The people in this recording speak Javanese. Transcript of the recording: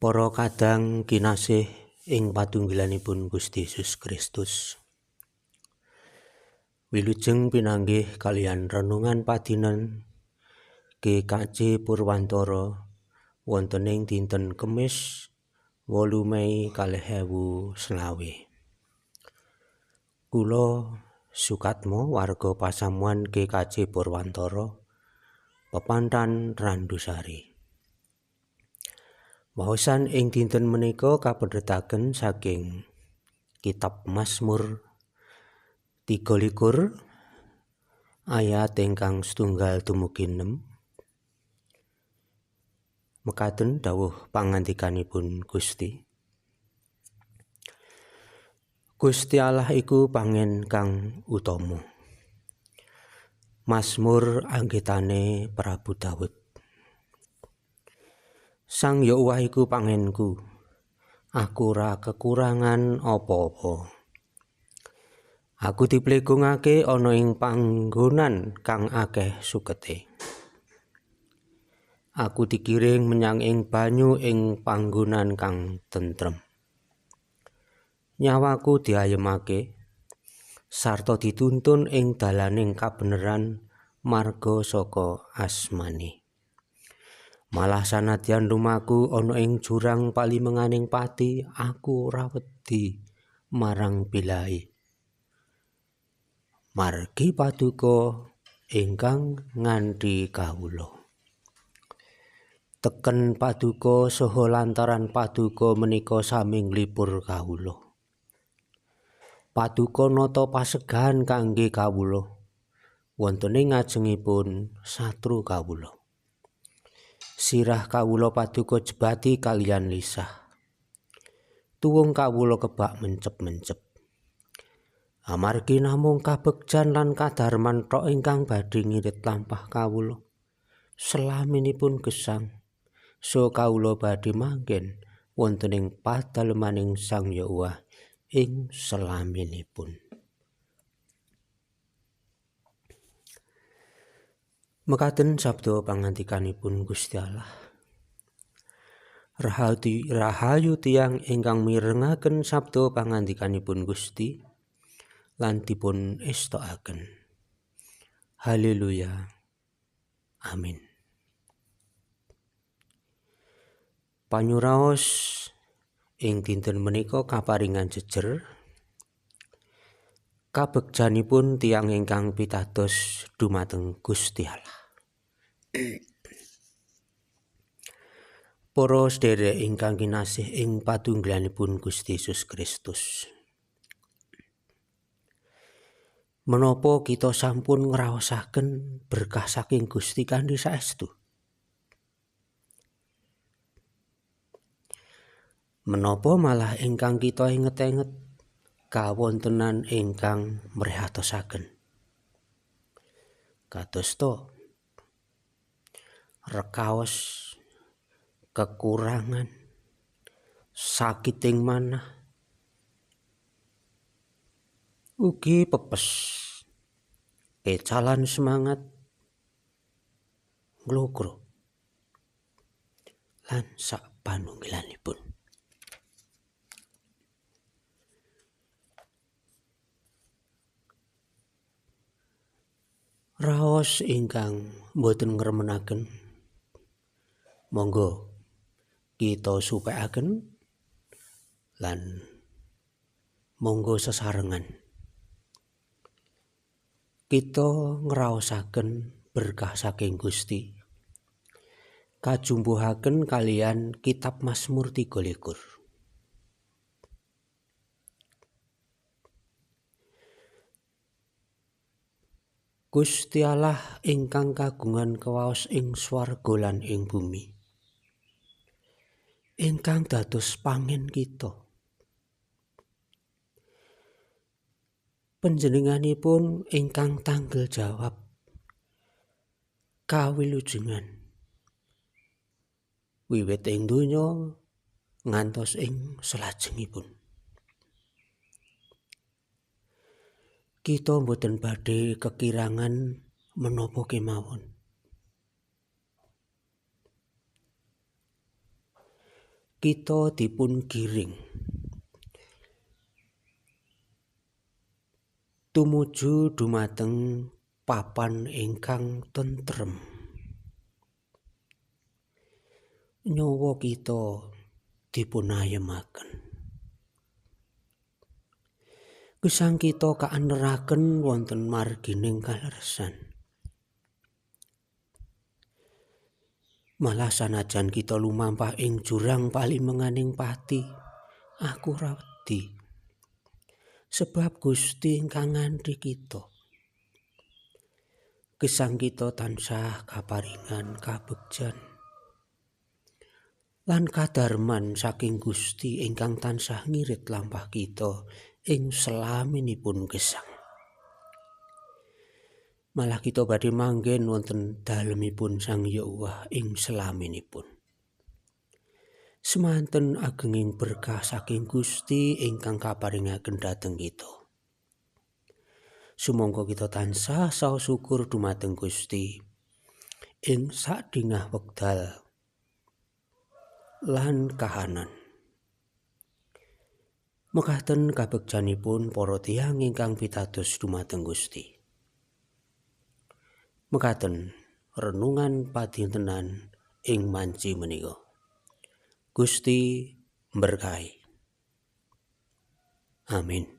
Para kadang kinasih ing patunggilanipun Gusti Yesus Kristus. Wilujeng pinanggih kalian renungan padinen GKJ Purwantara wonten ing dinten Kemis 8 Mei 2025. Kula Sukatmo warga pasamuan GKJ Purwantara Pepantan Randusari. Wawasan ing dinten menika kapedhetaken saking Kitab Mazmur 33 ayat ingkang setunggal dumugi 6 mekaten dawuh pangandikanipun Gusti. Gusti Allah iku pangen kang utama. Mazmur anggitane Prabu Daud Sang Yahweh iku pangenku. Aku ora kekurangan apa-apa. Aku diplegungake ana ing panggonan kang akeh sukete. Aku dikiring menyang ing banyu ing panggonan kang tentrem. Nyawaku diayemake sarta dituntun ing dalaning kabeneran marga saka asmani. Malah sanadyan lumaku ana ing jurang palimenganing pati, aku ora wedi marang bilai. Margi paduka ingkang nganti kawula. Teken paduka saha lantaran paduka menika sami nglipur kawula. Paduka nata pasegahan kangge kawula wonten ing ngajengipun satru kawula. Sirah kawula paduka jebati kalian lisah. Tuwung kawula kebak mencep-mencep. Amargi namung kabegjan lan kadarman tok ingkang badhe ngirit lampah kawula. Selaminipun gesang, so kawula badhe manggen wonten ing padalemaning Sang Yahweh ing selaminipun. Mekaten sabda pangantikanipun Gusti Allah. Rahayu, rahayu tiang ingkang mirengaken sabda pangantikanipun Gusti lan dipun estokaken. Haleluya. Amin. Panyuraos ing dinten menika kaparingan jejer kabegjanipun tiang ingkang pitados dumateng Gusti Allah. Para sedherek ingkang kinasih ing patunggilanipun Gusti Yesus Kristus. Menapa kita sampun ngraosaken berkah saking Gusti kanthi saestu? Menapa malah ingkang kita inget-inget kawontenan ingkang mrihatosaken? Kados to rekaos kekurangan sakiting mana ugi pepes kecalan semangat nglogro lan sak panunggilanipun. Raos ingkang boten ngremenaken monggo kita supekaken lan monggo sesarengan. Kita ngraosaken berkah saking Gusti. Kajumbuhaken kalian kitab Mazmur 33 Gusti Allah ingkang kagungan kawaos ing swarga lan ing bumi ingkang dados pangen kita. Panjenenganipun ingkang tanggel jawab kawilujengan wiwit ing donya ngantos ing salajengipun. Kita mboten badhe kekirangan menapa kemawon. Kita dipun giring. Tumuju dumateng papan ingkang tentrem. Nyawa kita dipunayemaken. Gesang kita kaaneraken wonten margining kaleresan Malah sanajan kita lumampah ing jurang palimenganing pati, aku rawedi. Sebab Gusti ingkang ngandhi kita. Gesang kita tansah kaparingan kabegjan. Lan kadarman saking Gusti ingkang tansah ngirit lampah kita ing selaminipun gesang. Malah kita badhe manggen wonten dalemipun Sang Yahweh ing selaminipun. Semanten agenging berkah saking Gusti ingkang kaparingaken dhateng kita. Sumangga kita tansah saos syukur dumateng Gusti ing sadingah wekdal lan kahanan. Mekaten kabegjanipun para tiyang ingkang pitados dumateng Gusti. Mekaten renungan padintenan ing manci menika. Gusti berkahi. Amin